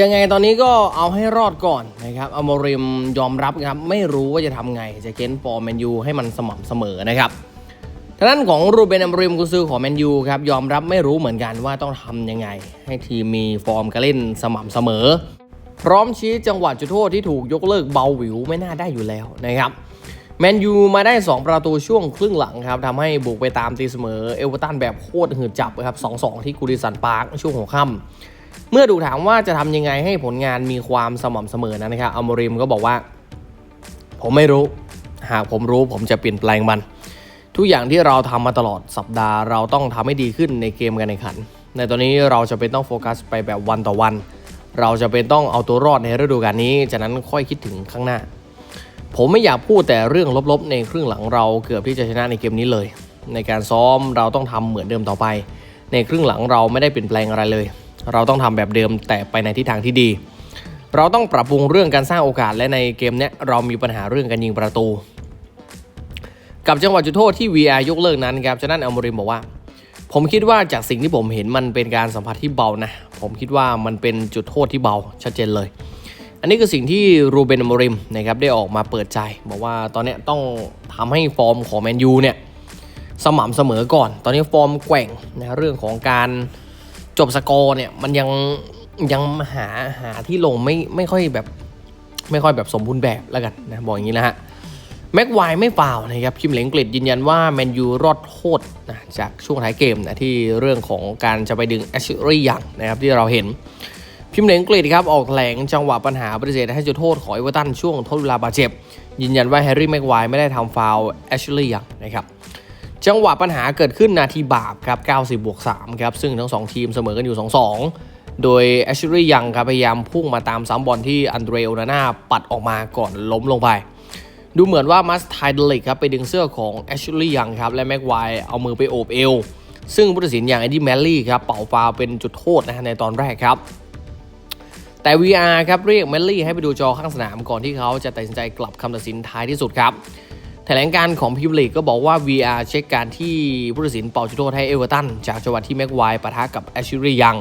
ยังไงตอนนี้ก็เอาให้รอดก่อนนะครับอโมริมยอมรับครับ ไม่รู้ว่าจะทำไง จะเค้นฟอร์แมนยูให้มันสม่ำเสมอนะครับทางด้านของรูเบนอมริมกุซือของแมนยูครับยอมรับไม่รู้เหมือนกันว่าต้องทำยังไง ให้ทีมมีฟอร์มการเล่นสม่ำเสมอ พร้อมชี้จังหวะจุดโทษที่ถูกยกเลิกเบาหวิวไม่น่าได้อยู่แล้วนะครับแมนยูมาได้ 2 ประตูช่วงครึ่งหลังครับทำให้บุกไปตามตีเสมอเอเวอร์ตันแบบโคตรหืดจับครับ 2-2 ที่กูดิสันพาร์คช่วงหัวค่ำ เมื่อถูกถามว่าจะทำยังไงให้ผลงานมีความสม่ำเสมอนะครับอมริมก็บอกว่า ผมไม่รู้ หากผมรู้ผมจะเปลี่ยนแปลงมัน ทุกอย่างที่เราทำมาตลอดสัปดาห์ เราต้องทำให้ดีขึ้นในเกมการแข่งขัน ในตอนนี้เราจะเป็นต้องโฟกัสไปแบบวันต่อวัน เราจะเป็นต้องเอาตัวรอดในฤดูกาลนี้จากนั้นค่อยคิดถึงข้างหน้า ผมไม่อยากพูดแต่เรื่องลบๆ ในครึ่งหลังเราเกือบที่จะชนะในเกมนี้เลย ในการซ้อมเราต้องทำเหมือนเดิมต่อไป ในครึ่งหลังเราไม่ได้เปลี่ยนแปลงอะไรเลย เราต้องทำแบบเดิมแต่ไปในทิศทางที่ดี เราต้องปรับปรุงเรื่องการสร้างโอกาสและในเกมนี้เรามีปัญหาเรื่องการยิงประตู กับจังหวะจุดโทษที่ VR ยกเลิกนั้นครับจากนั้นอัลโมริมบอกว่า ผมคิดว่าจากสิ่งที่ผมเห็นมันเป็นการสัมผัสที่เบานะ ผมคิดว่ามันเป็นจุดโทษที่เบาชัดเจนเลย อันนี้คือสิ่งที่รูเบนอัลโมริมนะครับได้ออกมาเปิดใจ บอกว่าตอนนี้ต้องทำให้ฟอร์มของแมนยูเนี่ยสม่ำเสมอก่อน ตอนนี้ฟอร์มแกว่งนะเรื่องของการ จบสกอร์เนี่ยมันยังยังหาหาที่ลงไม่ไม่ค่อยแบบไม่ค่อยแบบสมบูรณ์แบบแล้วกันนะบอกอย่างนี้นะฮะแม็กไวไม่ฟาวล์นะครับคิมเหลงกฤษยืนยันว่าแมนยูรอดโทษนะจากช่วงท้ายเกมนะที่เรื่องของการจะไปดึงแอชรียังนะครับที่เราเห็นพิมเหลงกฤษครับออกแถลงจังหวะปัญหาปฏิเสธให้จุดโทษของเอเวอร์ตันช่วงทดเวลาบาดเจ็บ ยืนยันว่าแฮร์รี่แม็กไวไม่ได้ทำฟาวแอชลีย์ยังนะครับ จังหวะปัญหาเกิดขึ้นนาทีบาปครับ 90 บวก 3 ครับ ซึ่งทั้ง 2 ทีมเสมอกันอยู่ 2-2 โดยแอชลีย์ยังครับพยายามพุ่งมาตามซ้ำบอลที่อันเดรโอนาน่าปัดออกมาก่อนล้มลงไป ดูเหมือนว่ามัสไทเดลิกครับไปดึงเสื้อของแอชลีย์ยังครับและแม็กไวเอามือไปโอบเอว ซึ่งผู้ตัดสินอย่างเอ็ดดี้แมลลี่ครับเป่าฟาวเป็นจุดโทษนะฮะในตอนแรกครับแต่ VR ครับเรียกแมลลี่ให้ไปดูจอข้างสนามก่อนที่เขาจะตัดสินใจกลับคำตัดสินท้ายที่สุดครับ แถลงการของพิมลีกก็บอกว่า VR เช็คการที่ผู้ตัดสินเป่าจุดโทษให้เอเวอร์ตัน จากจังหวะที่แม็กไวปะทะกับแอชลีย์ยัง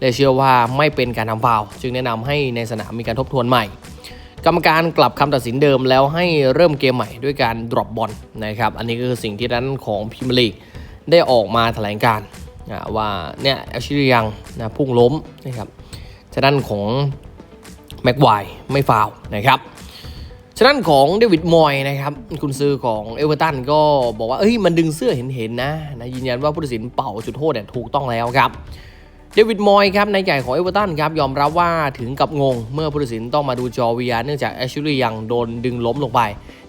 และเชื่อว่าไม่เป็นการทำฟาวจึงแนะนำให้ในสนามมีการทบทวนใหม่ กรรมการกลับคำตัดสินเดิมแล้วให้เริ่มเกมใหม่ด้วยการดรอปบอลนะครับ อันนี้ก็คือสิ่งที่ด้านของพิมลีกได้ออกมาแถลงการว่าเนี่ยแอชลีย์ยังนะพุ่งล้มนะครับจากด้านของแม็กไวไม่ฟาวนะครับ ฉะนั้นของเดวิดมอยนะครับคุณซื้อของเอเวอร์ตันก็บอกว่าเอ้ยมันดึงเสื้อเห็นๆนะนะยืนยันว่าผู้ตัดสินเป่าจุดโทษเนี่ยถูกต้องแล้วครับเดวิดมอยครับในใหญ่ของเอเวอร์ตันครับยอมรับว่าถึงกับงง เมื่อผู้ตัดสินต้องมาดูจอ VR เนื่องจากแอชลีย์ยังโดนดึงล้มลงไป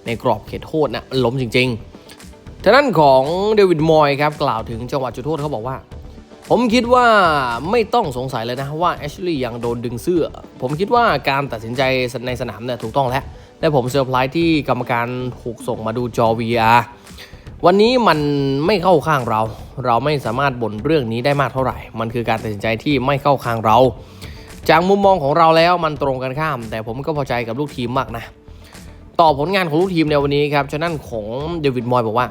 ในกรอบเขตโทษนะล้มจริงๆทางด้านของเดวิดมอยครับกล่าวถึงจังหวะจุดโทษเขาบอกว่า ผมคิดว่าไม่ต้องสงสัยเลยนะว่าแอชลีย์ยังโดนดึงเสื้อ ผมคิดว่าการตัดสินใจในสนามเนี่ยถูกต้องแล้ว และผมเซอร์ไพรส์ที่กรรมการถูกส่งมาดูจอ VR วันนี้มันไม่เข้าข้างเรา เราไม่สามารถบ่นเรื่องนี้ได้มากเท่าไหร่ มันคือการตัดสินใจที่ไม่เข้าข้างเรา จากมุมมองของเราแล้วมันตรงกันข้าม แต่ผมก็พอใจกับลูกทีมมากนะ ต่อผลงานของลูกทีมในวันนี้ครับฉะนั้นของเดวิดมอยบอกว่า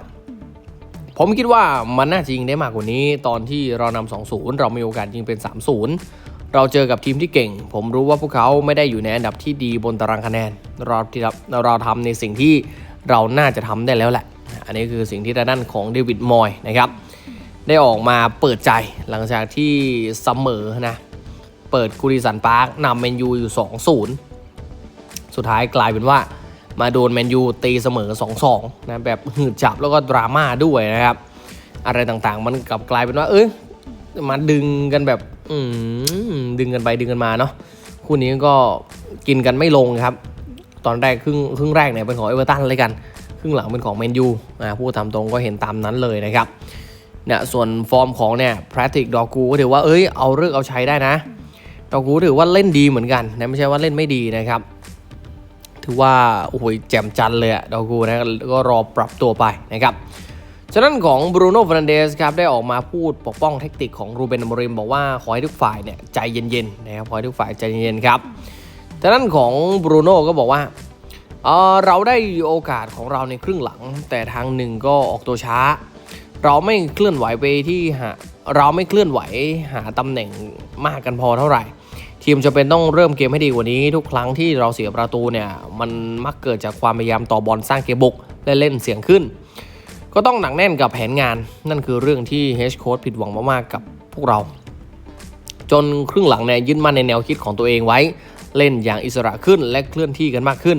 ผมคิดว่ามันน่าจะยิงได้มากกว่านี้ ตอนที่เรานำ2-0 เรามีโอกาสยิงเป็น 3-0 เราเจอกับทีมที่เก่ง ผมรู้ว่าพวกเขาไม่ได้อยู่ในอันดับที่ดีบนตารางคะแนน เราที่เราทำในสิ่งที่เราน่าจะทำได้แล้วแหละ อันนี้คือสิ่งที่ด้านของเดวิดมอยนะครับ ได้ออกมาเปิดใจหลังจากที่เสมอนะ เปิดกูริสันปาร์กนำแมนยูอยู่ 2-0 สุดท้ายกลายเป็นว่ามาโดนแมนยูตีเสมอ 2-2 นะแบบหืดจับแล้วก็ดราม่าด้วยนะครับ อะไรต่างๆ มันกลับกลายเป็นว่า เอ้ยมาดึงกันแบบ อืมดึงกันไปดึงกันมาเนาะคู่นี้ก็กินกันไม่ลงครับ ตอนแรกครึ่งครึ่งแรกเนี่ยเป็นของเอเวอร์ตันเลยกัน ครึ่งหลังเป็นของแมนยูอ่าพูดตามตรงก็เห็นตามนั้นเลยนะครับเนี่ยส่วนฟอร์มของเนี่ยแพทริกดอกูก็ถือว่าเอ้ยเอาเรื่องเอาใช้ได้นะดอกูถือว่าเล่นดีเหมือนกันนะไม่ใช่ว่าเล่นไม่ดีนะครับ ถือว่าโอ้โหแจ่มจันเลยอะดอกูนะก็รอปรับตัวไปนะครับ ฉะนั้นของบรูโน่ฟ r นเดสครับได้ออกมาพูดปกป้องเทคนิคของรูเบนอมริมบอกว่าขอให้ทุกฝ่ายเนี่ยใจเย็นๆนะครับขอให้ทุกฝ่ายใจเย็นๆครับฉะนั้นของบรูโน่ก็บอกว่าเเราได้โอกาสของเราในครึ่งหลัง แต่ทางหนึ่งก็ออกตัวช้า เราไม่เคลื่อนไหวไปที่หาเราไม่เคลื่อนไหวหาตำแหน่งมากกันพอเท่าไหร่ททีมจะเป็นต้องเริ่มเกมให้ดีกว่านี้ ทุกครั้งที่เราเสียประตูเนี่ยมันมักเกิดจากความพยายามต่อบอลสร้างเกมบุกและเล่นเสียงขึ้น ก็ต้องหนักแน่นกับแผนงาน นั่นคือเรื่องที่เฮชโค้ดผิดหวังมากๆกับพวกเรา จนครึ่งหลังเนี่ยยึดมั่นในแนวคิดของตัวเองไว้ เล่นอย่างอิสระขึ้นและเคลื่อนที่กันมากขึ้น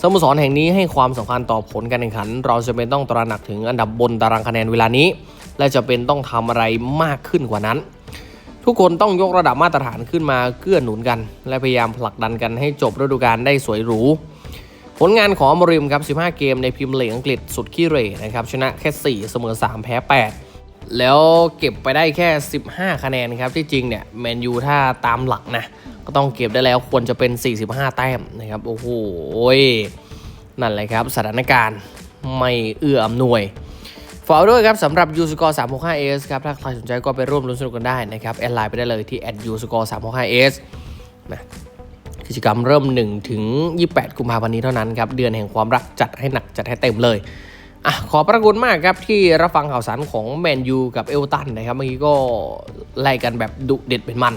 สโมสรแห่งนี้ให้ความสำคัญต่อผลการแข่งขัน เราจะเป็นต้องตระหนักถึงอันดับบนตารางคะแนนเวลานี้ และจะเป็นต้องทำอะไรมากขึ้นกว่านั้น ทุกคนต้องยกระดับมาตรฐานขึ้นมาเกื้อหนุนกัน และพยายามผลักดันกันให้จบฤดูกาลได้สวยหรู ผลงานของอมริมครับ 15 เกมในพรีเมียร์ลีกอังกฤษสุดขี้เหร่นะครับ ชนะแค่ 4 เสมอ 3 แพ้ 8 แล้วเก็บไปได้แค่ 15 คะแนนครับ ที่จริงเนี่ยแมนยูถ้าตามหลักนะ ก็ต้องเก็บได้แล้วควรจะเป็น 45 แต้มนะครับ โอ้โห นั่นแหละครับ สถานการณ์ไม่เอื้ออำนวยฝากด้วยครับสำหรับ u s c o r e 365s ครับถ้าใครสนใจก็ไปร่วมลุ้นสนุกกันได้นะครับ แอดไลน์ไปได้เลยที่ u s c o r e 365s นะ กิจกรรมเริ่ม 1 ถึง 28 กุมภาพันธ์นี้เท่านั้นครับ เดือนแห่งความรักจัดให้หนักจัดให้เต็มเลยอะขอบพระคุณมากครับที่รับฟังข่าวสารของแมนยูกับเอลตันนะครับ เมื่อกี้ก็ไล่กันแบบดุเด็ดเป็นมัน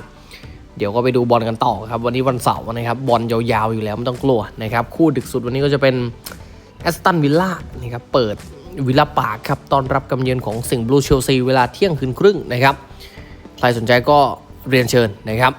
เดี๋ยวก็ไปดูบอลกันต่อครับ วันนี้วันเสาร์นะครับ บอลยาวๆอยู่แล้วไม่ต้องกลัวนะครับ คู่ดึกสุดวันนี้ก็จะเป็นแอสตันวิลล่านะครับเปิดวิลล่าปาร์คครับตอนรับกำเยือนของสิงห์บลูเชลซีเวลาเที่ยงคืนครึ่งนะครับ ใครสนใจก็เรียนเชิญนะครับ